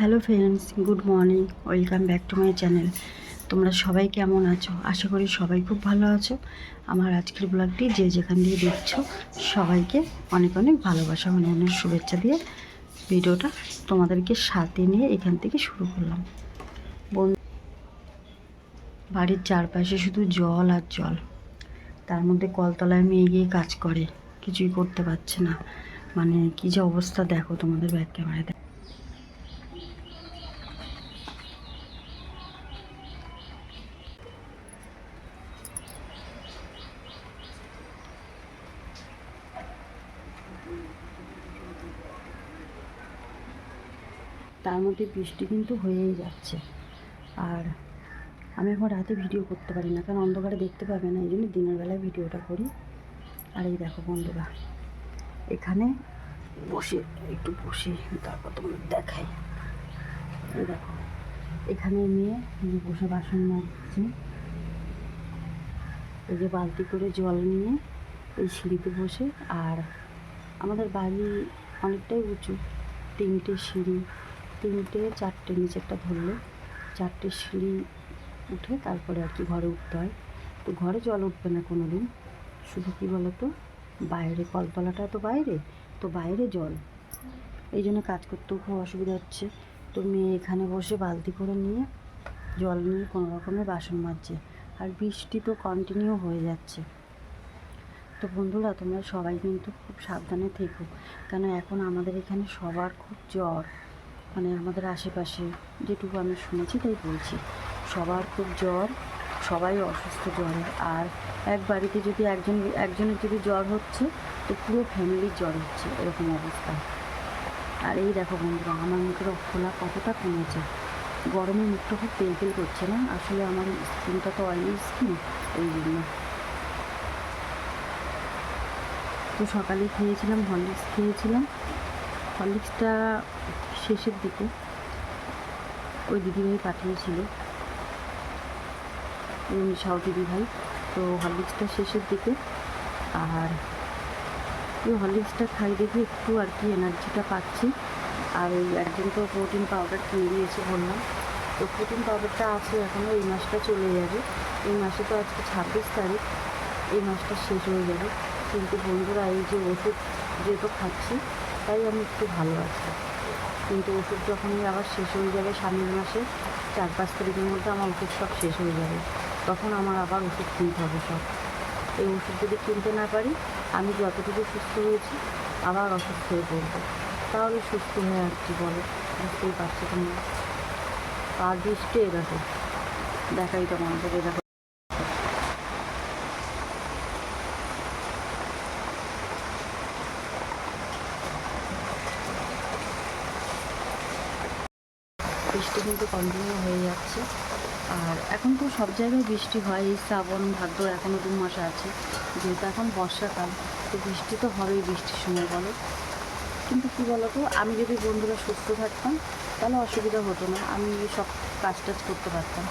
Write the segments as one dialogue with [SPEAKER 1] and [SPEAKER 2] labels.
[SPEAKER 1] Hello friends good morning welcome back to my channel তোমরা সবাই কেমন আছো? আশা করি সবাই খুব ভালো আছো। আমার আজকের ব্লগটি যে যেখান দিয়ে দেখছ, সবাইকে অনেক অনেক ভালোবাসা, অনেক অনেক শুভেচ্ছা দিয়ে ভিডিওটা তোমাদেরকে সাথে নিয়ে এখান থেকে শুরু করলাম। বাড়ির চারপাশে শুধু জল আর জল। তার মধ্যে কলতলায় মেয়ে গিয়ে কাজ করে। কিছুই করতে পারছে না। মানে কী যে অবস্থা দেখো তোমাদের ব্যাক ক্যামেরায় তার মধ্যে বৃষ্টি কিন্তু হয়েই যাচ্ছে। আর আমি এখন রাতে ভিডিও করতে পারি না, কারণ অন্ধকারে দেখতে পাবে না, এই জন্য দিনের বেলায় ভিডিওটা করি। আর এই দেখো বন্ধুরা, এখানে বসে, একটু বসে, তারপর তোমাদের দেখাই। দেখো, এখানে মেয়ে বসে বাসন মাজছে। এই যে বালতি করে জল নিয়ে এই সিঁড়িতে বসে, আর আমাদের বাড়ি অনেকটাই উঁচু, তিনটে সিঁড়ি। তিনটে চারটে নিচেরটা ধরলে। চারটে সিঁড়ি উঠে তারপরে আর কি ঘরে উঠতে হয়। তো ঘরে জল উঠবে না কোনো দিন শুধু কী বলো তো বাইরে কলতলাটা তো বাইরে তো বাইরে জল। এই জন্য কাজ করতেও খুব অসুবিধা হচ্ছে। তো মেয়ে এখানে বসে বালতি করে নিয়ে জল নিয়ে কোনো রকমে বাসন মাজছে। আর বৃষ্টি তো কন্টিনিউ হয়ে যাচ্ছে। তো বন্ধুরা, তোমরা সবাই কিন্তু খুব সাবধানে থেকো। কেন এখন আমাদের এখানে সবার খুব জ্বর। মানে আমাদের আশেপাশে যেটুকু আমি শুনেছি তাই বলছি। সবার খুব জ্বর, সবাই অসুস্থ জ্বরের। আর এক বাড়িতে যদি একজন, একজনের যদি জ্বর হচ্ছে, তো পুরো ফ্যামিলির জ্বর হচ্ছে, এরকম অবস্থা। আর এই দেখো বন্ধুরা, আমার মুখের খোলা কতটা কমেছে। গরমে মুখটা খুব তেল করছে না? আসলে আমার স্কিনটা তো অয়েলি স্কিন এই জন্য। তো সকালে খেয়েছিলাম, হরলিক্স খেয়েছিলাম। হরলিক্সটা শেষের দিকে। ওই দিদিভাই পাঠিয়েছিল। সাউ দিদিভাই। তো হরলিক্সটা শেষের দিকে। আর ওই হরলিক্সটা খাই দেখে একটু আর কি এনার্জিটা পাচ্ছি। আর ওই একদিন তো প্রোটিন পাউডার কিনে দিয়েছি বললাম। তো প্রোটিন পাউডারটা আছে এখনও এই মাসটা চলে যাবে। এই মাসে তো আজকে ছাব্বিশ তারিখ। এই মাসটা শেষ হয়ে যাবে। কিন্তু বন্ধুরা, এই যে ওষুধ যেহেতু খাচ্ছি, তাই আমি একটু ভালো আছি। কিন্তু ওষুধ যখনই আবার শেষ হয়ে যাবে সামনের মাসে, চার পাঁচ তারিখের মধ্যে আমার ওষুধ সব শেষ হয়ে যাবে। তখন আমার আবার ওষুধ কিনতে হবে সব। এই ওষুধ যদি কিনতে না পারি, আমি যতটুকু সুস্থ হয়েছি, আবার অসুস্থ হয়ে পড়ব। তাহলে সুস্থ হয়ে কি বলো? বুঝতেই পারছ তোমরা। আর বৃষ্টি এ দেখো। দেখাই তোমাদের এ দেখো। বৃষ্টি কিন্তু কন্টিনিউ হয়ে যাচ্ছে। আর এখন তো সব জায়গায় বৃষ্টি হয়, এই শ্রাবণ, ভাদ্র এখনও দু মাস আছে। যেহেতু এখন বর্ষাকাল, তো বৃষ্টি তো হবেই বৃষ্টির সময় বলো। কিন্তু কী বলো তো আমি যদি বন্ধুরা সুস্থ থাকতাম, তাহলে অসুবিধা হতো না। আমি সব কাজ টাজ করতে পারতাম।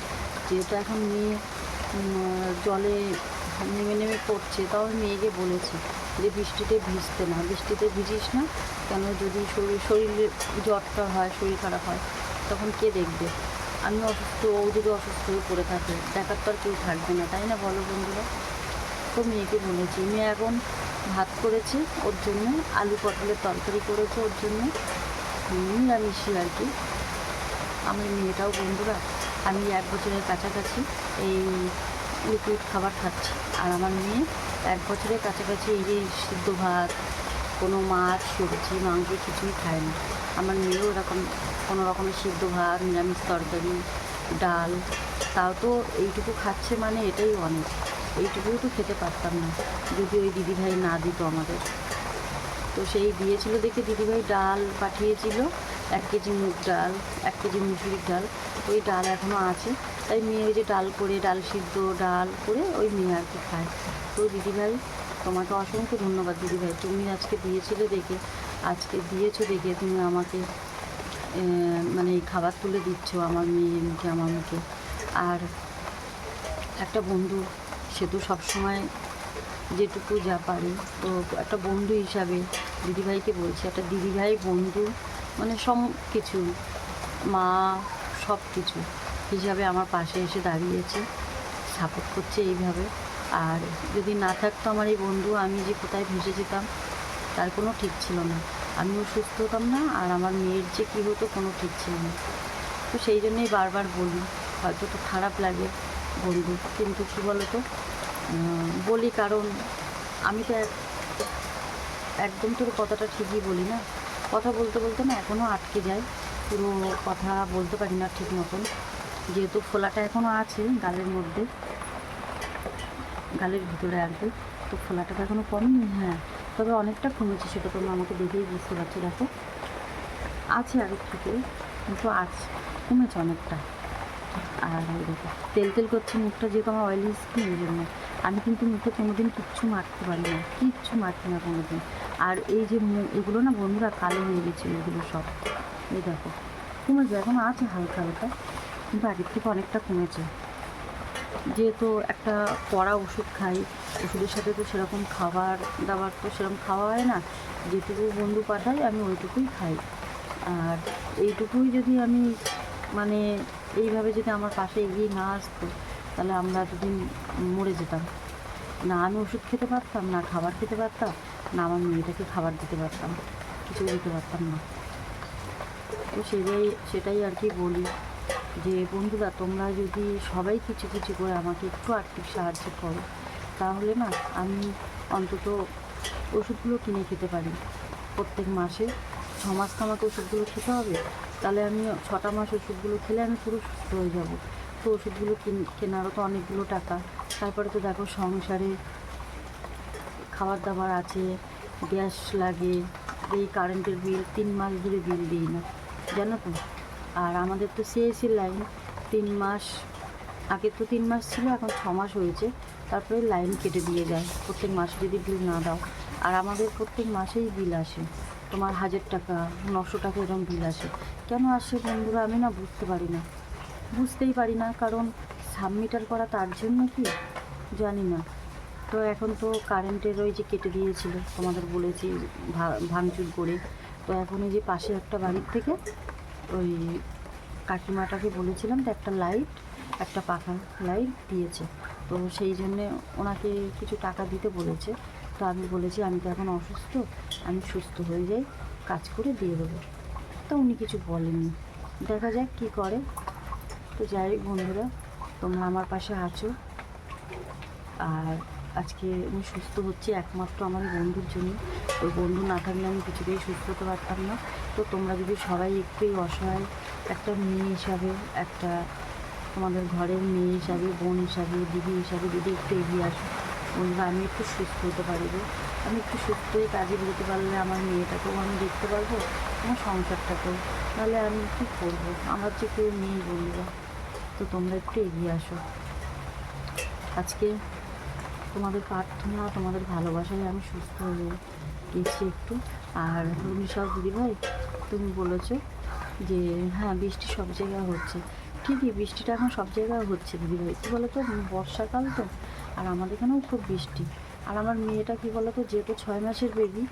[SPEAKER 1] যেহেতু এখন মেয়ে জলে নেমে নেমে পড়ছে, তাও আমি মেয়েকে বলেছি যে বৃষ্টিতে ভিজতে না। বৃষ্টিতে ভিজিস না, কেন যদি শরীর, শরীরে জ্বরটা হয়, শরীর খারাপ হয় তখন কে দেখবে? আমি অসুস্থ, ও যদি অসুস্থ হয়ে পড়ে থাকে, দেখার তো আর কেউ থাকবে না, তাই না বলো বন্ধুরা? তো মেয়েকে বলেছি, মেয়ে, এখন ভাত করেছে ওর জন্য, আলু পটলের তরকারি করেছে ওর জন্য নিরামিষই আর কি। আমার মেয়েটাও বন্ধুরা, আমি এক বছরের কাছাকাছি এই লিকুইড খাবার খাচ্ছি। আর আমার মেয়ে এক বছরের কাছাকাছি এই যে সিদ্ধ ভাত কোনো মাছ, সবজি, মাংস কিছুই খায় না। আমার মেয়েও এরকম কোনো রকমের সিদ্ধ ভাত, নিরামিষ তরকারি, ডাল, তাও তো এইটুকু খাচ্ছে মানে এটাই অনেক। এইটুকুও তো খেতে পারতাম না। যদি ওই দিদিভাই না দিত আমাদের। তো সেই দিয়েছিল দেখে দিদিভাই ডাল পাঠিয়েছিল, এক কেজি মুগ ডাল, এক কেজি মুসুরির ডাল। ওই ডাল এখনও আছে। তাই মেয়ে ওই যে ডাল করে, ডাল সিদ্ধ ডাল করে ওই মেয়ে আর কি খায়। তো দিদিভাই তোমাকে অসংখ্য ধন্যবাদ দিদিভাই তুমি আজকে দিয়েছিলে দেখে, আজকে দিয়েছ দেখে তুমি আমাকে মানে খাবার তুলে দিচ্ছ আমার মেয়ে মুখে, আমার মুখে। আর একটা বন্ধু, সে তো সবসময় যেটুকু যা পারে, তো একটা বন্ধু হিসাবে দিদিভাইকে বলছি, একটা দিদিভাই বন্ধু মানে সব কিছু, মা সব কিছু হিসাবে আমার পাশে এসে দাঁড়িয়েছে সাপোর্ট করছে এইভাবে। আর যদি না থাকতো আমার এই বন্ধু, আমি যে কোথায় ভেসে যেতাম, তার কোনো ঠিক ছিল না। আমিও সুস্থ হতাম না, আর আমার মেয়ের যে কী হতো কোনো ঠিক ছিল না। তো সেই জন্যই বারবার বলি, হয়তো তো খারাপ লাগে বন্ধু, কিন্তু কী বলো তো বলি কারণ আমি তো এক- একদম তোর কথাটা ঠিকই বলি না। কথা বলতে বলতে না এখনও আটকে যায় পুরো কথা বলতে পারি না ঠিক মতন। যেহেতু ফোলাটা এখনও আছে গালের মধ্যে গালের ভিতরে কি তো ফোলাটা তো এখনও কমেনি হ্যাঁ। তবে অনেকটা কমেছে সেটা তোমরা আমাকে দেখেই বুঝতে পারছ, দেখো। আছে আগের থেকে কিন্তু আজ কমেছে অনেকটা। আর দেখো, তেল তেল করছে মুখটা, যেহেতু আমার অয়েলি স্কিন এই জন্য। আমি কিন্তু মুখে কোনোদিন কিচ্ছু মাখতে পারি না, কিচ্ছু মাখি না কোনোদিন। আর এই যে এগুলো না বন্ধুরা কালো হয়ে গেছিল, এগুলো সব। এই দেখো, কমেছে, এখন আছে হালকা হালকা, কিন্তু আগের থেকে অনেকটা কমেছে। যেহেতু একটা পড়া ওষুধ খাই, ওষুধের সাথে তো সেরকম খাবার দাবার তো সেরকম খাওয়া হয় না। যেটুকু বন্ধু পাঠায়, আমি ওইটুকুই খাই। আর এইটুকুই যদি আমি মানে এইভাবে যদি আমার পাশে এগিয়ে না আসতো, তাহলে আমরা দুদিন মরে যেতাম। না আমি ওষুধ খেতে পারতাম, না খাবার খেতে পারতাম, না আমার মেয়েটাকে খাবার দিতে পারতাম কিছু দিতে পারতাম না। তো সেটাই সেটাই আর কি বলি। যে, বন্ধুরা, তোমরা যদি সবাই কিছু কিছু করে আমাকে একটু আর্থিক সাহায্য করো, তাহলে না আমি অন্তত ওষুধগুলো কিনে খেতে পারি। প্রত্যেক মাসে ছ মাস তো আমাকে ওষুধগুলো খেতে হবে, তাহলে আমি ছটা মাস ওষুধগুলো খেলে আমি পুরো সুস্থ হয়ে যাব। তো ওষুধগুলো কিন- কেনারও তো অনেকগুলো টাকা। তারপরে তো দেখো সংসারে খাবার দাবার আছে, গ্যাস লাগে, এই কারেন্টের বিল, তিন মাস ধরে বিল দিই না। জানো তো? আর আমাদের তো সিএসি লাইন তিন মাস, আগে তো তিন মাস ছিল, এখন ছ মাস হয়েছে। তারপরে লাইন কেটে দিয়ে যায়। প্রত্যেক মাসে যদি বিল না দাও। আর আমাদের প্রত্যেক মাসেই বিল আসে। তোমার হাজার টাকা, নশো টাকা এরকম বিল আসে। কেন আসে বন্ধুরা? আমি না বুঝতে পারি না। বুঝতেই পারি না, কারণ সাবমিটার করা তার জন্য কি? জানি না। তো এখন তো কারেন্টের ওই যে কেটে দিয়েছিল, তোমাদের বলেছি ভাঙচুর করে। তো এখন এই যে পাশে একটা বাড়ির থেকে ওই কাকিমাটাকে বলেছিলাম তো একটা লাইট একটা পাখা লাইট দিয়েছে। তো সেই জন্যে ওনাকে কিছু টাকা দিতে বলেছে। তো আমি বলেছি, আমি তো এখন অসুস্থ, আমি সুস্থ হয়ে যাই, কাজ করে দিয়ে দেবো। তো উনি কিছু বলেননি। দেখা যাক কী করে। তো যাই বন্ধুরা, তোমরা আমার পাশে আছো। আর আজকে আমি সুস্থ হচ্ছি একমাত্র আমার বন্ধুর জন্য। ওই বন্ধু না থাকলে আমি কিছুতেই সুস্থ হতে পারতাম না। তো তোমরা যদি সবাই একটু অসহায়, একটা মেয়ে হিসাবে, একটা তোমাদের ঘরের মেয়ে হিসাবে, বোন হিসাবে, দিদি হিসাবে যদি একটু এগিয়ে আসো, বন্ধুরা, আমি একটু সুস্থ হতে পারব। আমি একটু সুস্থ হয়ে কাজে বেরোতে পারলে আমার মেয়েটাকেও আমি দেখতে পারব, আমার সংসারটাকেও। তাহলে আমি কী করব? আমার যে কেউ নেই বন্ধুরা, তো তোমরা একটু এগিয়ে আসো। আজকে তোমাদের প্রার্থনা, তোমাদের ভালোবাসায় আমি সুস্থ হয়ে গেছি একটু। আর রুমি সব দিদিভাই তুমি বলেছ যে হ্যাঁ বৃষ্টি সব জায়গায় হচ্ছে। ঠিকই বৃষ্টিটা এখন সব জায়গায় হচ্ছে দিদিভাই কী বলো তো বর্ষাকাল তো, আর আমাদের এখানেও খুব বৃষ্টি। আর আমার মেয়েটা কী বলো তো যেহেতু ছয় মাসের বেবি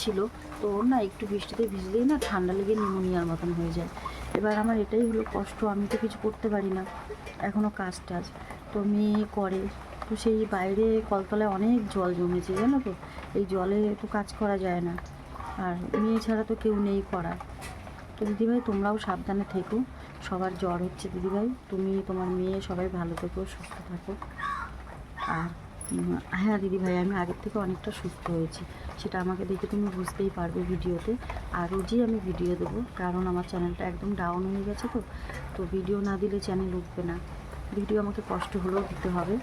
[SPEAKER 1] ছিল, তো ওর না একটু বৃষ্টিতে ভিজলেই না ঠান্ডা লেগে নিউমোনিয়ার মতন হয়ে যায়। এবার আমার এটাই হলো কষ্ট, আমি তো কিছু করতে পারি না এখনও কাজ টাজ তো মেয়ে করে, তো সেই বাইরে কলতলায় অনেক জল জমেছে, জানো তো? এই জলে তো কাজ করা যায় না। আর মেয়ে ছাড়া তো কেউ নেই করার। তো দিদিভাই, তোমরাও সাবধানে থেকো। সবার জ্বর হচ্ছে দিদিভাই। তুমি, তোমার মেয়ে, সবাই ভালো থেকো, সুস্থ থাকো। আর হ্যাঁ দিদিভাই, আমি আগের থেকে অনেকটা সুস্থ হয়েছি। সেটা আমাকে দেখে তুমি বুঝতেই পারবে ভিডিওতে। আর রোজই আমি ভিডিও দেবো, কারণ আমার চ্যানেলটা একদম ডাউন হয়ে গেছে তো। তো ভিডিও না দিলে চ্যানেল উঠবে না। ভিডিও আমাকে কষ্ট হলেও দিতে হবে।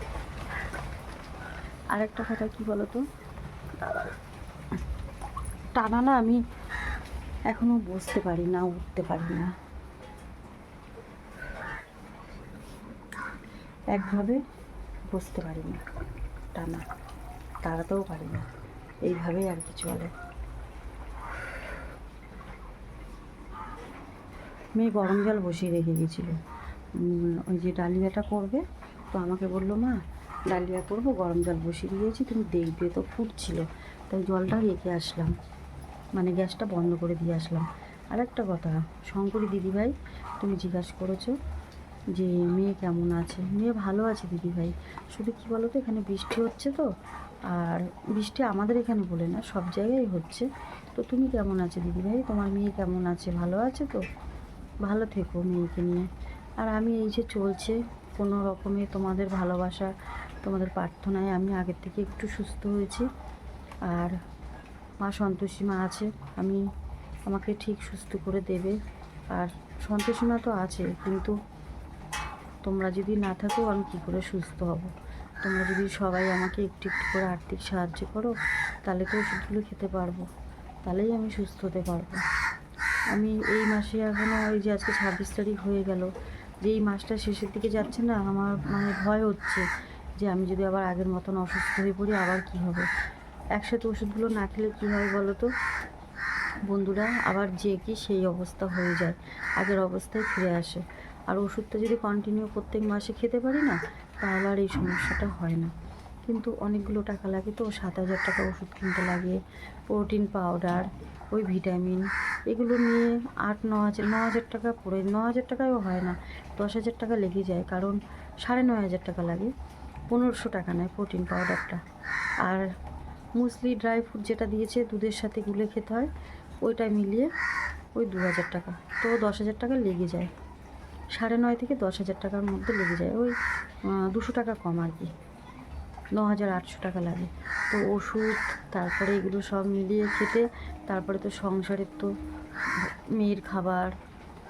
[SPEAKER 1] আর একটা কথা কী বলো তো টানা না, আমি এখনও বসতে পারি না, উঠতে পারি না। একভাবে বসতে পারি না, টানা। দাঁড়াতেও পারি না, এইভাবেই আর কি চলে। মেয়ে গরম জল বসিয়ে রেখে গেছিল। ওই যে ডালিয়াটা করবে, তো আমাকে বলল, মা, ডালিয়া করব, গরম জল বসিয়ে দিয়েছি, তুমি দেখবে। তো ফুটছিল, তাই জলটা রেখে আসলাম। মানে গ্যাসটা বন্ধ করে দিয়ে আসলাম। আর একটা কথা, শঙ্করী দিদিভাই, তুমি জিজ্ঞাসা করেছ যে মেয়ে কেমন আছে? মেয়ে ভালো আছে দিদিভাই। শুধু কী বলো তো এখানে বৃষ্টি হচ্ছে তো, আর বৃষ্টি আমাদের এখানে বলে না, সব জায়গায় হচ্ছে। তো তুমি কেমন আছো দিদিভাই? তোমার মেয়ে কেমন আছে? ভালো আছে তো? ভালো থেকো মেয়েকে নিয়ে। আর আমি এই যে চলছে, কোনো রকমে তোমাদের ভালোবাসা, তোমাদের প্রার্থনায় আমি আগের থেকে একটু সুস্থ হয়েছি। আর মা সন্তোষী মা আছে, আমি আমাকে ঠিক সুস্থ করে দেবে। আর সন্তোষী মা তো আছে, কিন্তু তোমরা যদি না থাকো, আমি কী করে সুস্থ হব? তোমরা যদি সবাই আমাকে একটু একটু করে আর্থিক সাহায্য করো, তাহলে তো ওষুধগুলো খেতে পারব। তাহলেই আমি সুস্থ হতে পারব। আমি এই মাসে এখনও ওই যে আজকে ছাব্বিশ তারিখ হয়ে গেল, যে এই মাসটা শেষের দিকে যাচ্ছে না, আমার মানে ভয় হচ্ছে যে আমি যদি আবার আগের মতন অসুস্থ হয়ে পড়ি, আবার কি হবে? একসাথে ওষুধগুলো না খেলে কী হয় বলো তো? বন্ধুরা, আবার যে কি সেই অবস্থা হয়ে যায়, আগের অবস্থায় ফিরে আসে। আর ওষুধটা যদি কন্টিনিউ প্রত্যেক মাসে খেতে পারি না, তাহলে আর এই সমস্যাটা হয় না। কিন্তু অনেকগুলো টাকা লাগে তো, সাত হাজার টাকা ওষুধ কিনতে লাগে প্রোটিন পাউডার ওই ভিটামিন এগুলো নিয়ে আট, ন হাজার ন হাজার টাকা পড়ে, ন হাজার টাকায়ও হয় না, দশ হাজার টাকা লেগে যায়, কারণ সাড়ে নয় হাজার টাকা লাগে, পনেরোশো টাকা নেয় প্রোটিন পাউডারটা আর মুসলি ড্রাই ফ্রুট যেটা দিয়েছে, দুধের সাথে গুলে খেতে হয় ওইটা মিলিয়ে ওই দু হাজার টাকা। তো দশ হাজার টাকা লেগে যায়। সাড়ে নয় থেকে দশ হাজার টাকার মধ্যে লেগে যায়। ওই দুশো টাকা কম আর কি। ন হাজার আটশো টাকা লাগে। তো ওষুধ, তারপরে এগুলো সব মিলিয়ে খেতে, তারপরে তো সংসারের তো মেয়ের খাবার,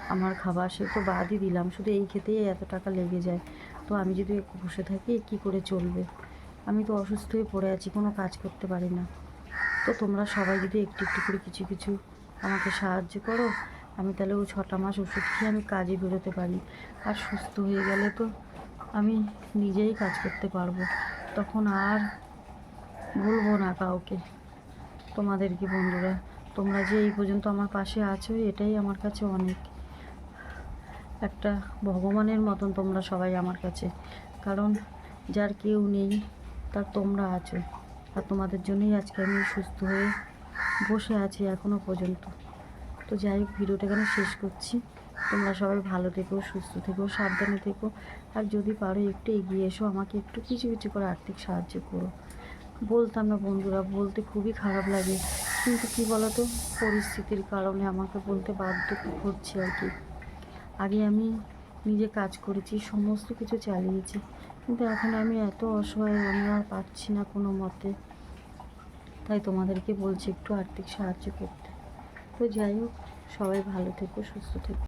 [SPEAKER 1] আমার খাবার, সে তো বাদই দিলাম। শুধু এই খেতেই এত টাকা লেগে যায়। তো আমি যদি বসে থাকি, কী করে চলবে? আমি তো অসুস্থ হয়ে পড়ে আছি, কোনো কাজ করতে পারি না। তো তোমরা সবাই যদি একটু একটু করে কিছু কিছু আমাকে সাহায্য করো, আমি তাহলে ওই ছটা মাস ওষুধ খেয়ে আমি কাজে বেরোতে পারি। আর সুস্থ হয়ে গেলে তো আমি নিজেই কাজ করতে পারব। তখন আর বলব না কাউকে। তোমাদেরকে বন্ধুরা, তোমরা যে এই পর্যন্ত আমার পাশে আছো, এটাই আমার কাছে অনেক। একটা ভগবানের মতন তোমরা সবাই আমার কাছে। কারণ যার কেউ নেই তার তোমরা আছো। আর তোমাদের জন্যই আজকে আমি সুস্থ হয়ে বসে আছি এখনও পর্যন্ত। তো যাই হোক, ভিডিওটা এখানে শেষ করছি। তোমরা সবাই ভালো থেকো, সুস্থ থেকো, সাবধানে থেকো। আর যদি পারো একটু এগিয়ে এসো, আমাকে একটু কিছু কিছু করে আর্থিক সাহায্য করো। বলতাম না বন্ধুরা, বলতে খুবই খারাপ লাগে। কিন্তু কী বলতো, পরিস্থিতির কারণে আমাকে বলতে বাধ্য করছে আর কি। আগে আমি নিজে কাজ করেছি, সমস্ত কিছু চালিয়েছি। কিন্তু এখন আমি এত অসহায়, আমি আর পারছি না কোনো মতে। তাই তোমাদেরকে বলছি একটু আর্থিক সাহায্য করতে। তো যাই হোক, সবাই ভালো থেকো, সুস্থ থেকো।